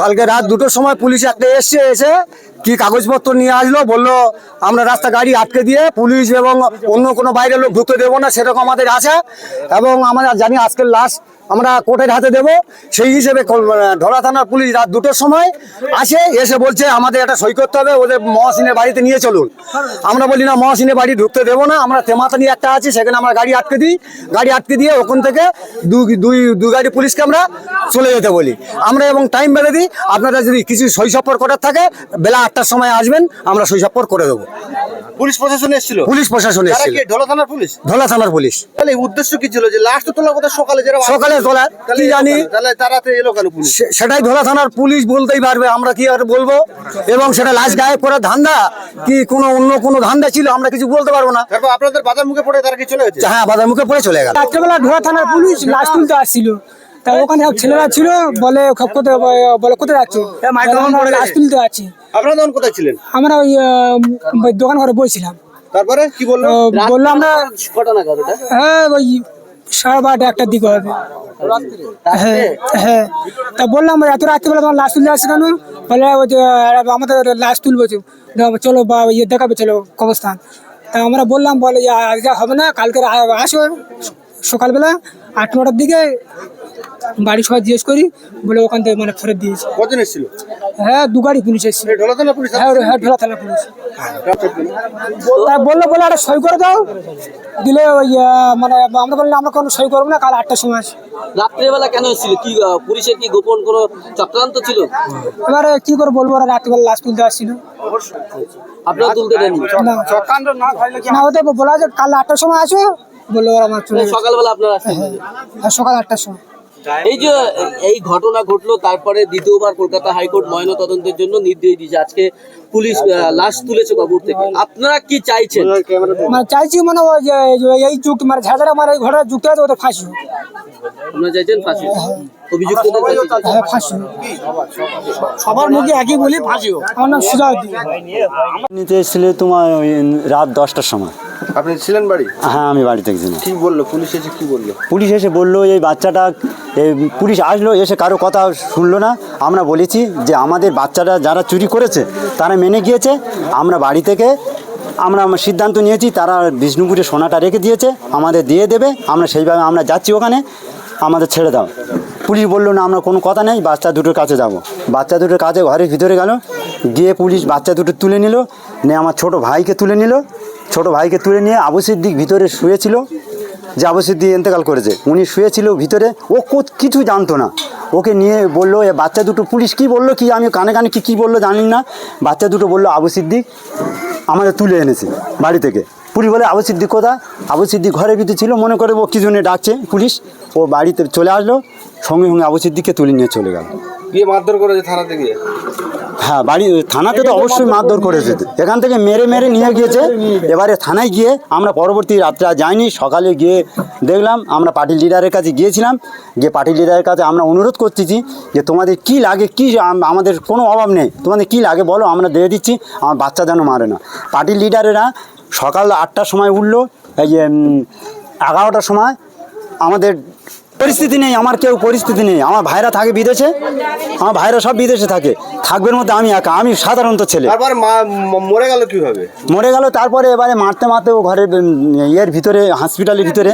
কালকে রাত দুটোর সময় পুলিশ একটা এসছে এসে কি কাগজপত্র নিয়ে আসলো, বলল, আমরা রাস্তা গাড়ি আটকে দিয়ে পুলিশ এবং অন্য কোনো বাইরের লোক ঢুকতে দেবো না, সেরকম আমাদের আছে এবং আমরা জানি আজকের লাশ আমরা কোর্টের হাতে দেব। সেই হিসেবে ঢোলা থানার পুলিশ রাত দুটোর সময় আসে, এসে বলছে, আমাদের একটা সই করতে হবে, ওদের মহাসিনের বাড়িতে নিয়ে চলুন। আমরা বলি, না, মহাসিনের বাড়ি ঢুকতে দেবো না, আমরা তেমাতা নিয়ে একটা আছি, সেখানে আমরা গাড়ি আটকে দিই। গাড়ি আটকে দিয়ে ওখান থেকে দুই দুই গাড়ি পুলিশকে আমরা চলে যেতে বলি। আমরা এবং টাইম বেঁধে দিই আপনারা যদি কিছু শৈশবপর করার থাকে, বেলা আটটার সময় আসবেন, আমরা শৈশবপর করে দেবো। পুলিশ প্রশাসন এসেছিল। পুলিশ প্রশাসন এসেছিল। কি? ঢোলা থানার পুলিশ? ধোলা থানার পুলিশ। তাহলে উদ্দেশ্য কি ছিল যে লাস্ট তো তোলার কথা সকালে যারা সকালে তাহলে কি জানি? তাহলে তারা তো এলো কেন পুলিশ। সে- সেটাই ধোলা থানার পুলিশ বলতেই পারবে আমরা কি আর বলব? এবং সেটা লাশ গায়েব করার ধান্দা কি কোনো অন্য কোনো ধান্দা ছিল আমরা কিছু বলতে পারব না। তারপর আপনাদের বাজার মুখে পড়ে তারা কি চলে গেছে? হ্যাঁ বাজার মুখে পড়ে চলে গেল। রাত্রেবেলা ঢোলা থানার পুলিশ লাশ তুলতে আসছিল। তা ওখানে সব ছেলেরা ছিল বলে করতে বলে কোথায় যাচ্ছ আমরা লাশ তুলতে আছি আপনারা তখন কোথায় ছিলেন? আমরা ওই দোকান ঘরে বসছিলাম। তারপরে কি বলল? বলল আমরা হ্যাঁ ওই সাড়ে বারোটা একটার দিকে হবে। হ্যাঁ হ্যাঁ। তা বললাম এত রাত্রিবেলা তোমার লাশ তুলতে আসছে কেন? বলে ওই যে আমাদের লাশ তুলবো। চলো বা ইয়ে দেখাবে চলো কবরস্থান। তা আমরা বললাম বলে আজকে হবে না কালকে আসো সকালবেলা আট নটার দিকে। বাড়ি সবাই জিজ্ঞেস করি বলে ওখান থেকে মানে ফেরত দিয়েছে কজন এসেছিল? হ্যাঁ দু গাড়ি পুলিশ এসেছিল। এই ঢোলা থানার পুলিশ হ্যাঁ হ্যাঁ ঢোলা থানা পুলিশ। তা বলল বলে একটা সই করে দাও। দিলে ওই মানে আমরা বললাম আমরা কোনো সই করব না কাল আটটার সময় আসি রাত্রেবেলা কেন এসেছিল? কি পুলিশের কি গোপন কোনো চক্রান্ত ছিল? এবারে কি করে বলব ওরা রাত্রিবেলা লাশ তুলতে আসছিল। আপনারা তুলতে দেননি? না। না ওদের বলা যে কাল আটটার সময় আসো বলল ওরা আমার সকালবেলা আপনারা সকাল আটটার সময়। এই যে এই ঘটনা ঘটলো তারপরে দ্বিতীয়বার কলকাতা হাইকোর্ট ময়না তদন্তের জন্য নির্দেশ দিয়েছে। আজকে পুলিশ লাশ তুলেছে কবর থেকে। আপনারা কি চাইছেন? মানে চাইছি মানে এই যুগ মানে যারা আমার এই ঘটনা যুক্ত আছে ওদের ফাঁসি। আপনারা চাইছেন ফাঁসি? অভিযুক্তদের ফাঁসি চাইছেন। হ্যাঁ ফাঁসি। সবার মুখে একই বলি ফাঁসি আমার নাম সুজাউদ্দিন নিতে এসেছিলে তোমার ওই রাত দশটার সময়। আপনি ছিলেন বাড়ি? হ্যাঁ আমি বাড়িতে গেছিলাম। কি বলল? পুলিশ এসে কি বলল? পুলিশ এসে বলল এই বাচ্চাটা পুলিশ আসলো, এসে কারও কথা শুনলো না। আমরা বলেছি যে আমাদের বাচ্চাটা যারা চুরি করেছে, তারা মেনে গিয়েছে। আমরা বাড়ি থেকে, আমরা আমার সিদ্ধান্ত নিয়েছি, তারা বিষ্ণুপুরে সোনাটা রেখে দিয়েছে, আমাদের দিয়ে দেবে, আমরা সেইভাবে আমরা যাচ্ছি ওখানে, আমাদের ছেড়ে দাও। পুলিশ বলল, না, আমরা কোনো কথা নেই, বাচ্চা দুটোর কাছে যাব। বাচ্চা দুটোর কাছে ঘরের ভিতরে গেল, গিয়ে পুলিশ বাচ্চা দুটো তুলে নিল, নিয়ে আমার ছোট ভাইকে তুলে নিল। ছোট ভাইকে তুলে নিয়ে আবু সিদ্দিক ভিতরে শুয়েছিল। যে আবু সিদ্দিক ইন্তেকাল করেছে। উনি শুয়েছিল ভিতরে, ও কিছু জানতো না। ওকে নিয়ে বলল, এ বাচ্চা দুটো পুলিশ কি বলল, কি আমি কানে কানে কি কী বলল জানি না। বাচ্চা দুটো বলল আবু সিদ্দিক আমাদের তুলে এনেছে বাড়ি থেকে। পুলিশ বলে আবু সিদ্দিক কোথা আবু সিদ্দিক ঘরের ভিতরে ছিল, মনে করে ও কি জন্য ডাকছে পুলিশ। ও বাড়িতে চলে আসলো, সঙ্গে সঙ্গে আবু সিদ্দিককে তুলে নিয়ে চলে গেল। গিয়ে মারধর করেছে থানাতে গিয়ে? হ্যাঁ বাড়ি, থানাতে তো অবশ্যই মারধর করেছে। এখান থেকে মেরে মেরে নিয়ে গিয়েছে। এবারে থানায় গিয়ে আমরা পরবর্তী রাত্রে যাইনি। সকালে গিয়ে দেখলাম, আমরা পার্টি লিডারের কাছে গিয়েছিলাম। গিয়ে পার্টি লিডারের কাছে আমরা অনুরোধ করতেছি যে, তোমাদের কি লাগে? কি আমাদের কোনো অভাব নেই। তোমাদের কি লাগে বলো? আমরা দিয়ে দিচ্ছি। আমার বাচ্চা যেন মারে না। পার্টি লিডারেরা সকাল আটটার সময় উঠল। এই যে এগারোটার সময় আমাদের পরিস্থিতি নেই আমার কেউ পরিস্থিতি নেই। আমার ভাইরা থাকে বিদেশে আমার ভাইরা সব বিদেশে থাকে। থাকবের মধ্যে আমি একা আমি সাধারণত ছেলে। তারপর মা- ম- মরে গেল কীভাবে? মরে গেল তারপরে এবারে মারতে মারতে ও ঘরের উম, ইয়ের ভিতরে হসপিটালের ভিতরে।